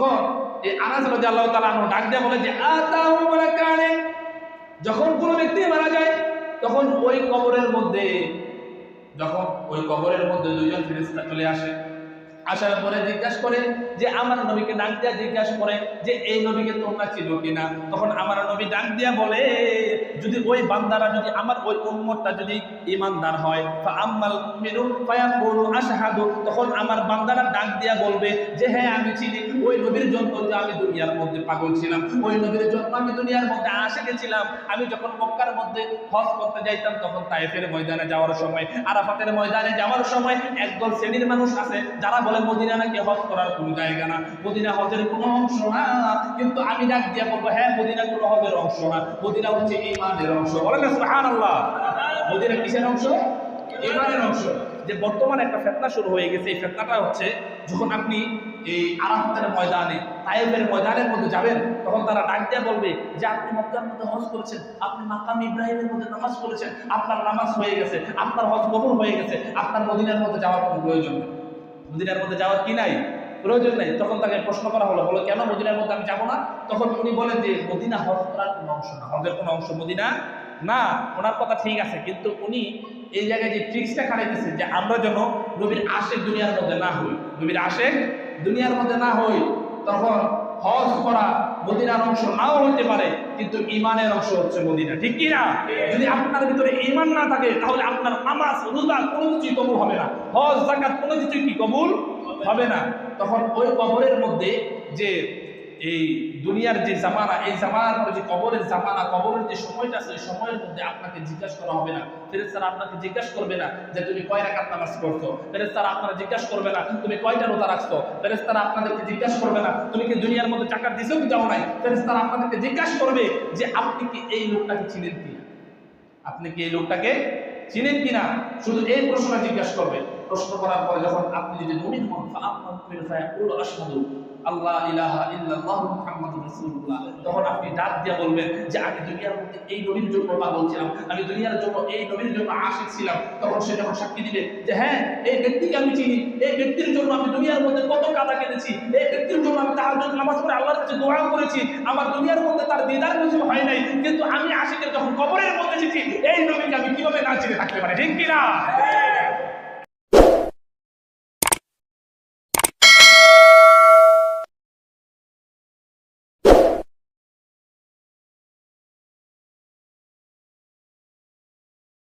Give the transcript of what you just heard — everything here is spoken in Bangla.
তখন এই আনাস রাজি আল্লাহ তালা ডাক দিয়ে বলে যে মালাকানে যখন কোনো ব্যক্তি মারা যায়, তখন ওই কবরের মধ্যে, যখন ওই কবরের মধ্যে দুইজন ফেরেশতা চলে আসে। আসার পরে জিজ্ঞাসা করে যে, আমার নবীকে ডাক দিয়া জিজ্ঞাসা করে যে, এই নবীকে তোমরা চিনো কিনা? তখন আমার নবী ডাক দিয়া বলে, যদি ওই বান্দারা, যদি আমার ওই উম্মতটা যদি ইমানদার হয় আম্মাল মিনু ফায়াকুলু আশহাদু, তখন আমার বান্দারা ডাক দিয়া বলবে যে হ্যাঁ আমি চিনি। ওই নবীর জন্য যে আমি দুনিয়ার মধ্যে পাগল ছিলাম। ওই নবীর জন্য আমি দুনিয়ার মধ্যে আসে গেছিলাম আমি যখন মক্কার মধ্যে হজ করতে যাইতাম, তখন তাইফের ময়দানে যাওয়ার সময়, আরাফাতের ময়দানে যাওয়ার সময় একদল শ্রেণির মানুষ আছে, যারা বলে মদিনা নাকি হজ করার কোনো জায়গা না। মদিনা হজের কোনো অংশ না, কিন্তু আমি ডাক দিয়া বলব হ্যাঁ মদিনা কোনো হজের অংশ না। মদিনা হচ্ছে ইমানের অংশ। বলেন না, সুবহানাল্লাহ। মদিনা কিসের অংশ? ইমানের অংশ। যে বর্তমানে একটা ফেতনা শুরু হয়ে গেছে। এই ফেতনাটা হচ্ছে, যখন আপনি এই আরাফাতের ময়দানে তাইফের ময়দানের মধ্যে যাবেন, তখন তারা ডাক দিয়ে বলবে যে, আপনি মক্কার মধ্যে হজ করেছেন। আপনি মাকাম ইব্রাহিমের মধ্যে নামাজ পড়েছেন। আপনার নামাজ হয়ে গেছে। আপনার হজ কবুল হয়ে গেছে। আপনার মদিনার মধ্যে যাওয়ার কোনো প্রয়োজন নেই। মদিনার মধ্যে যাওয়ার কি নাই? প্রয়োজন নাই। তখন তাকে প্রশ্ন করা হলো, বলো, কেন মদিনার মধ্যে আমি যাব না? তখন উনি বলেন যে, মদিনা হজ করার কোনো অংশ না, হজের কোনো অংশ মদিনা না। ওনার কথা ঠিক আছে, কিন্তু উনি এই জায়গায় যে ট্রিক্সটা খাটাইতেছে যে, আমরা যেন নবীর আসে দুনিয়ার মধ্যে না হই। নবীর আশেক দুনিয়ার মধ্যে না হই, তখন হজ করা মদিনার অংশ নাও হতে পারে, কিন্তু ইমানের অংশ হচ্ছে মদিনা। ঠিক কি না যদি আপনার ভিতরে ইমান না থাকে, তাহলে আপনার নামাজ, রোজা কোনো কিছুই কবুল হবে না। হজ জাকাত কোনো কিছুই কি কবুল হবে না। তখন ওই কবরের মধ্যে যে এই দুনিয়ার যে জামানা, এই জামানার যে কবরের জামানা, কবরের যে সময়টা আছে, ওই সময়ের মধ্যে আপনাকে জিজ্ঞাসা করা হবে না। ফেরেস্তারা আপনাকে জিজ্ঞাসা করবে না যে, তুমি কয় রাকাত নামাজ পড়ছো? ফেরেস্তারা আপনারা জিজ্ঞাসা করবে না, তুমি কয়টা রোজা রাখছো? ফেরেস্তারা আপনাদেরকে জিজ্ঞাসা করবে না, তুমি কি দুনিয়ার মধ্যে টাকা দিছো কি দাও নাই? ফেরেস্তারা আপনাদেরকে জিজ্ঞাসা করবে যে, আপনি কি এই লোকটাকে চিনেন কিনা? আপনি কি এই লোকটাকে চিনেন কিনা? শুধু এই প্রশ্নটা জিজ্ঞাসা করবে। প্রশ্ন করার পরে যখন আপনি যদি মুমিন হন আল্লাহ ইলাহা ইল্লাল্লাহ মুহাম্মাদুর রাসূলুল্লাহ, তখন আপনি ডাক দিয়ে বলবেন যে, আমি দুনিয়ার মধ্যে এই নবীর জন্য পাগল ছিলাম, আমি দুনিয়ার জন্য এই নবীর জন্য আশিক ছিলাম। তখন সে যখন সাক্ষী দিবে যে হ্যাঁ এই ব্যক্তিকে আমি চিনি, এই ব্যক্তির জন্য আমি দুনিয়ার মধ্যে কত কাদা কেটেছি, এই ব্যক্তির জন্য আমি তাহাজ্জুদ নামাজ পড়ে আল্লাহর কাছে করেছি, আমার দুনিয়ার মধ্যে তার দিদার কিছু হয় নাই, কিন্তু আমি আশিকের যখন কবরের মধ্যে এসেছি, এই নবীকে আমি কীভাবে না চিনে থাকতে পারি, ঠিক কিনা?